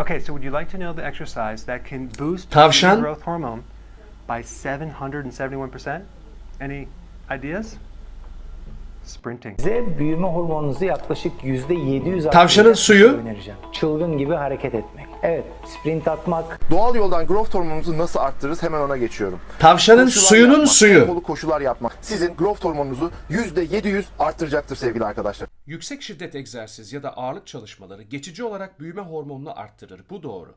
Okay, so would you like to know the exercise that can boost Tavşan. growth hormone by 771%? Any ideas? Sprinting. Size büyüme hormonunuzu yaklaşık %700 Tavşanın suyu. önereceğim. Çılgın gibi hareket etmek. Evet, sprint atmak, Doğal yoldan growth hormonunuzu nasıl arttırırız hemen ona geçiyorum. Tavşanın Koşular suyunun yapmak, suyu. tempolu koşular yapmak sizin growth hormonunuzu %700 arttıracaktır sevgili arkadaşlar. Yüksek şiddet egzersiz ya da ağırlık çalışmaları geçici olarak büyüme hormonunu arttırır. Bu doğru.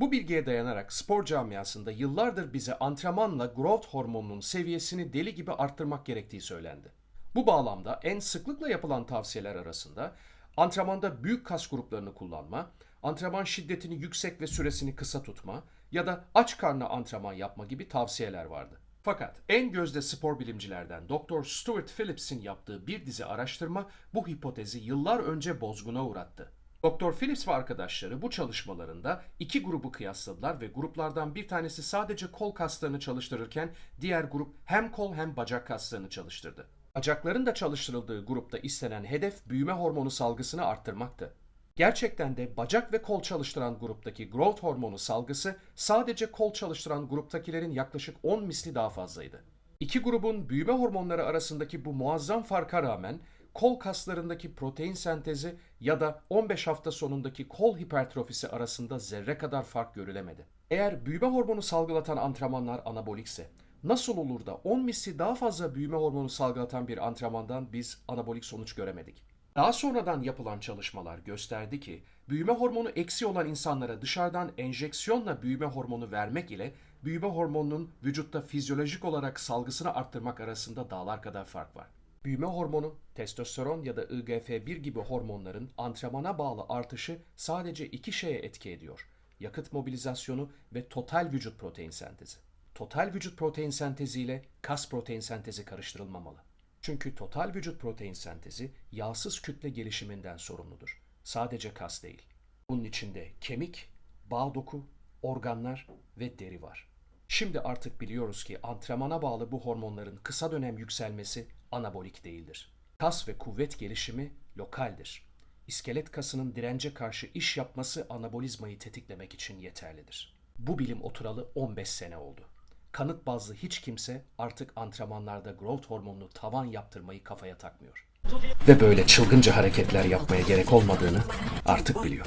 Bu bilgiye dayanarak spor camiasında yıllardır bize antrenmanla growth hormonunun seviyesini deli gibi arttırmak gerektiği söylendi. Bu bağlamda en sıklıkla yapılan tavsiyeler arasında antrenmanda büyük kas gruplarını kullanma, antrenman şiddetini yüksek ve süresini kısa tutma ya da aç karnına antrenman yapma gibi tavsiyeler vardı. Fakat en gözde spor bilimcilerden Dr. Stuart Phillips'in yaptığı bir dizi araştırma bu hipotezi yıllar önce bozguna uğrattı. Dr. Phillips ve arkadaşları bu çalışmalarında iki grubu kıyasladılar ve gruplardan bir tanesi sadece kol kaslarını çalıştırırken diğer grup hem kol hem bacak kaslarını çalıştırdı. Bacakların da çalıştırıldığı grupta istenen hedef büyüme hormonu salgısını arttırmaktı. Gerçekten de bacak ve kol çalıştıran gruptaki growth hormonu salgısı sadece kol çalıştıran gruptakilerin yaklaşık 10 misli daha fazlaydı. İki grubun büyüme hormonları arasındaki bu muazzam farka rağmen kol kaslarındaki protein sentezi ya da 15 hafta sonundaki kol hipertrofisi arasında zerre kadar fark görülemedi. Eğer büyüme hormonu salgılatan antrenmanlar anabolikse nasıl olur da 10 misli daha fazla büyüme hormonu salgılatan bir antrenmandan biz anabolik sonuç göremedik? Daha sonradan yapılan çalışmalar gösterdi ki büyüme hormonu eksi olan insanlara dışarıdan enjeksiyonla büyüme hormonu vermek ile büyüme hormonunun vücutta fizyolojik olarak salgısını arttırmak arasında dağlar kadar fark var. Büyüme hormonu, testosteron ya da IGF-1 gibi hormonların antrenmana bağlı artışı sadece iki şeye etki ediyor. Yakıt mobilizasyonu ve total vücut protein sentezi. Total vücut protein sentezi ile kas protein sentezi karıştırılmamalı. Çünkü total vücut protein sentezi yağsız kütle gelişiminden sorumludur. Sadece kas değil. Bunun içinde kemik, bağ doku, organlar ve deri var. Şimdi artık biliyoruz ki antrenmana bağlı bu hormonların kısa dönem yükselmesi anabolik değildir. Kas ve kuvvet gelişimi lokaldir. İskelet kasının dirence karşı iş yapması anabolizmayı tetiklemek için yeterlidir. Bu bilim oturalı 15 sene oldu. Kanıt bazlı hiç kimse artık antrenmanlarda growth hormonunu tavan yaptırmayı kafaya takmıyor. Ve böyle çılgınca hareketler yapmaya gerek olmadığını artık biliyor.